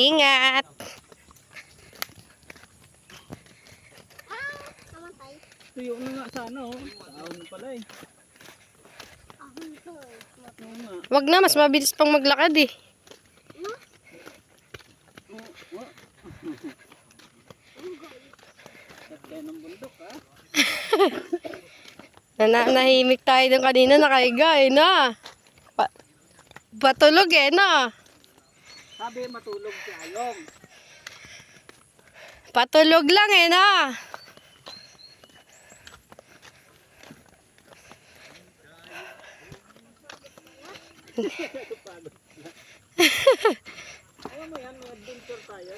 Ingat! Tuyo na nga sana oh. Taon na pala eh. Wag na, mas mabilis pang maglakad eh. Nana nahimik tayo dun kanina, nakaiga eh na. Pa patulog eh na. Sabi matulog si Ayong. Patulog lang eh na. Alam mo yan, adventure tayo.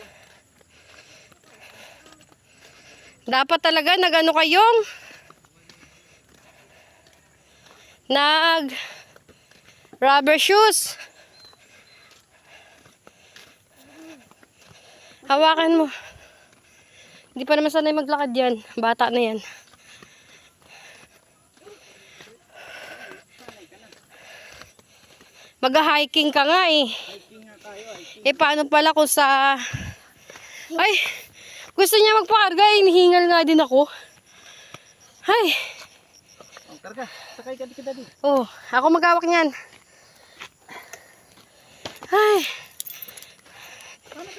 Dapat talaga nagano kayong nag rubber shoes. Hawakan mo. Hindi pa naman sanay maglakad yan. Bata na yan. Mag-hiking ka nga eh. Eh paano pala kung sa... Ay, gusto niya magpakarga. Eh, hinihingal nga din ako. Ay, karga, sakay ka di kita di. oh, ako magawak niyan. Ay,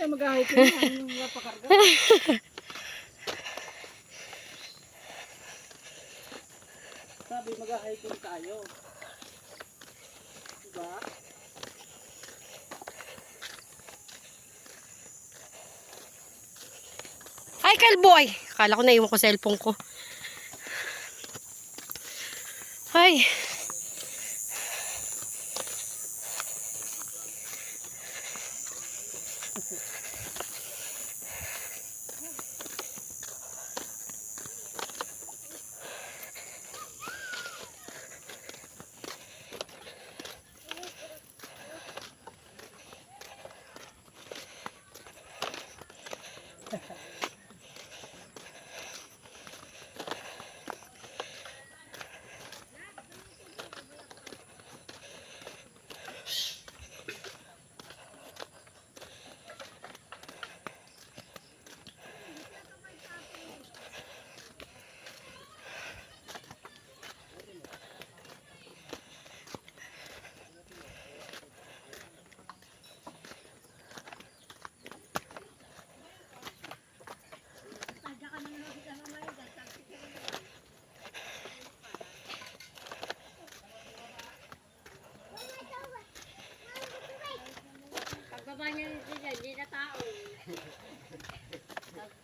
Tayo mag-hiking na? Yung napakarga. Sabi mag-hiking tayo. Diba? ay kalboy. Akala ko naiwan ko cellphone ko. Ay.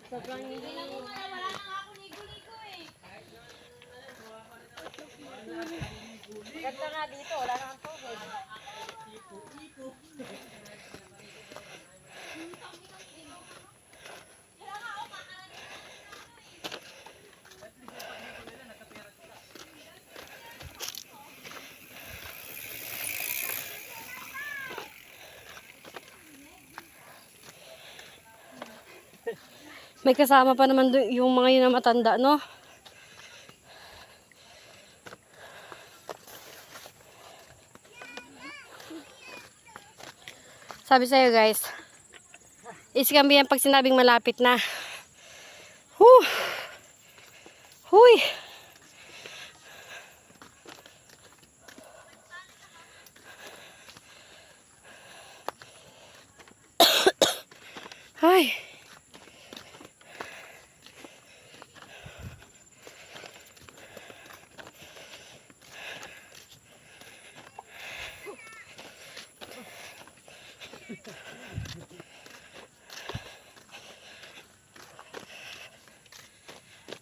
Sobrang hindi. Wala nga ako ligo-ligo eh. Ganda nga dito, wala na May kasama pa naman yung mga yun na matanda, no? Sabi sa'yo guys, iskambi yan pag sinabing malapit na. Huh! Huy! Ay!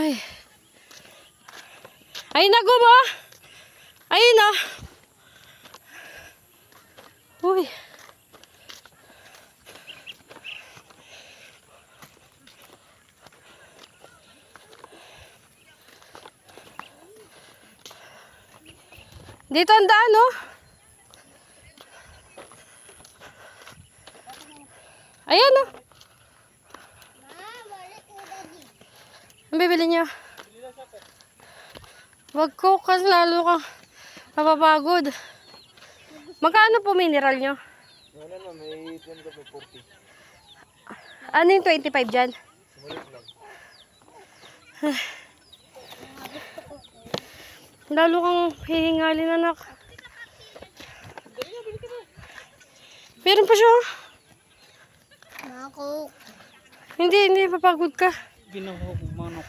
Ay. Ay, nago mo! Ayun na! Uy. Dito ang daan, oh. Ayan, oh. Bibili niyo? Wag ko kasi lalo ka mapapagod. Magkano po mineral nyo? Ano na, may 20 ka 40. Ano yung 25 dyan? Sumalit lang. Lalo kang hihingalin anak. Meron pa siya. oh. Ako. Hindi, hindi, papagod ka. Binuhong manok.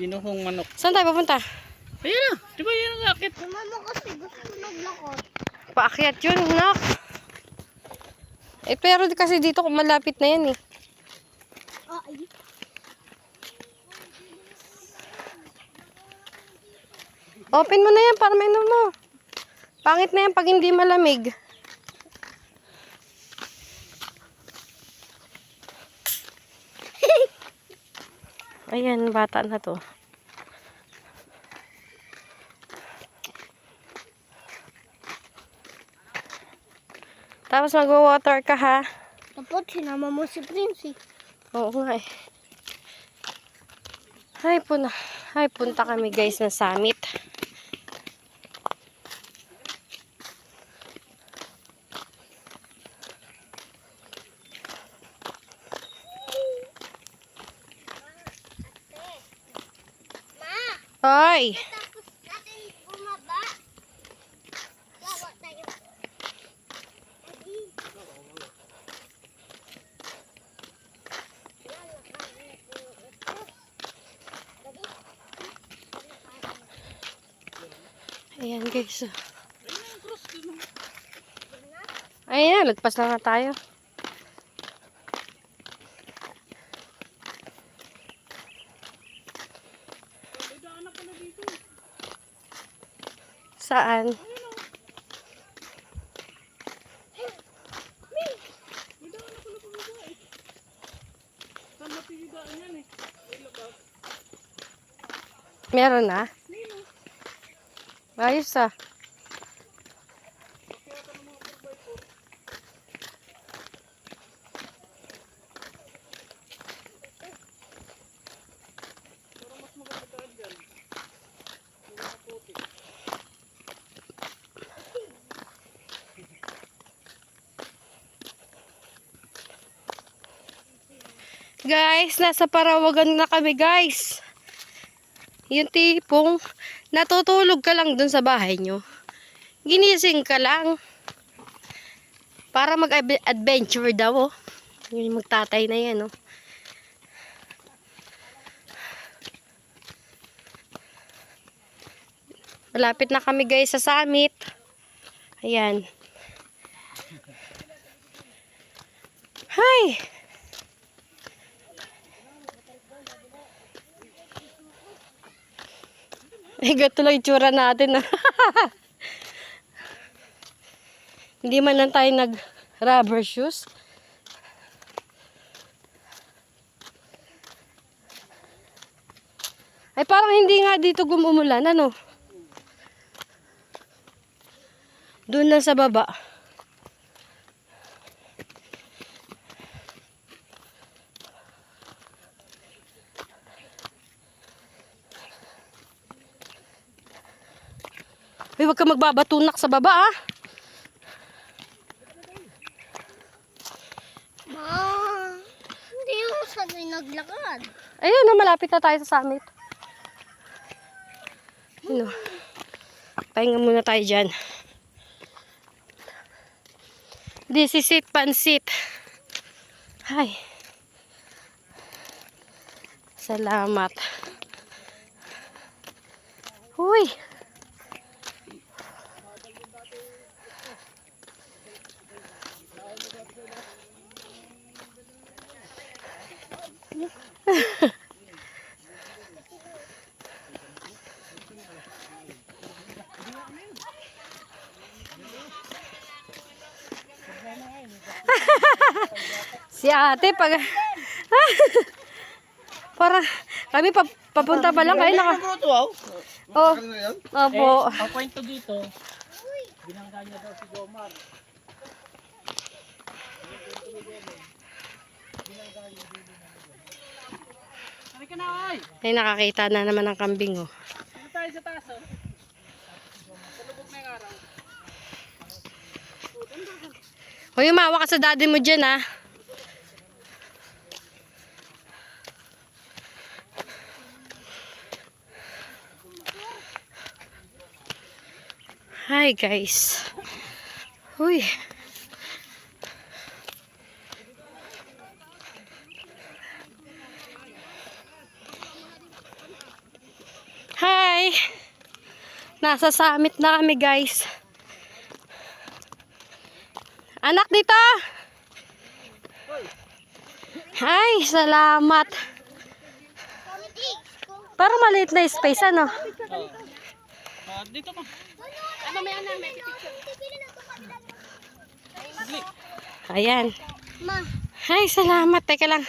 Binuhong manok. Saan tayo papunta? Ayan na, di ba yan ang akit? Mama kasi gusto ko naglakot. Paakyat yun, nak. Eh, pero kasi dito malapit na yan eh. Ay. Open mo na yan para mainom mo. Pangit na yan pag hindi malamig. Ayan, bata na to. Tapos mag-water ka ha. Tapos sinama mo si Prince eh. Oo nga eh. Ay, puna. Ay, punta kami guys ng summit. Tayo. Ayan guys. Ayan, lagpas na nga tayo. Saan? Meron na? Ayos ah. Guys, nasa parawagan na kami guys. Yung tipong natutulog ka lang dun sa bahay nyo. Ginising ka lang. Para mag-adventure daw oh. Yung magtatay na yan oh. Malapit na kami guys sa summit. Ayan. Hi! Ay, gato lang itsura natin. ah. Hindi man lang tayo nag rubber shoes. Ay, parang hindi nga dito gumumulan, ano? Doon lang sa baba. Ay, huwag ka magbabatunak sa baba, ah. Ma, hindi ako sanay naglakad. Ayun, no, malapit na tayo sa summit. Ano? Pahinga muna tayo dyan. This is it, pansit. Hi. Salamat. Huy. Si ate, pag... Para kami pa, papunta pa lang kayo naka... wow. Oh, opo. Eh, ang kwento dito, binangga niya daw si Jomar. Halika na, oy! Ay, nakakita na naman ng kambing, oh. Dito tayo sa taas, oh. Na yung araw. Hoy, umawa ka sa daddy mo dyan, ah. Hi, guys. Uy. Hi. Nasa summit na kami, guys. Anak dito. Ay, salamat. Parang maliit na space, ano? Ah, dito ka. Ayan. Ay, salamat. Teka lang.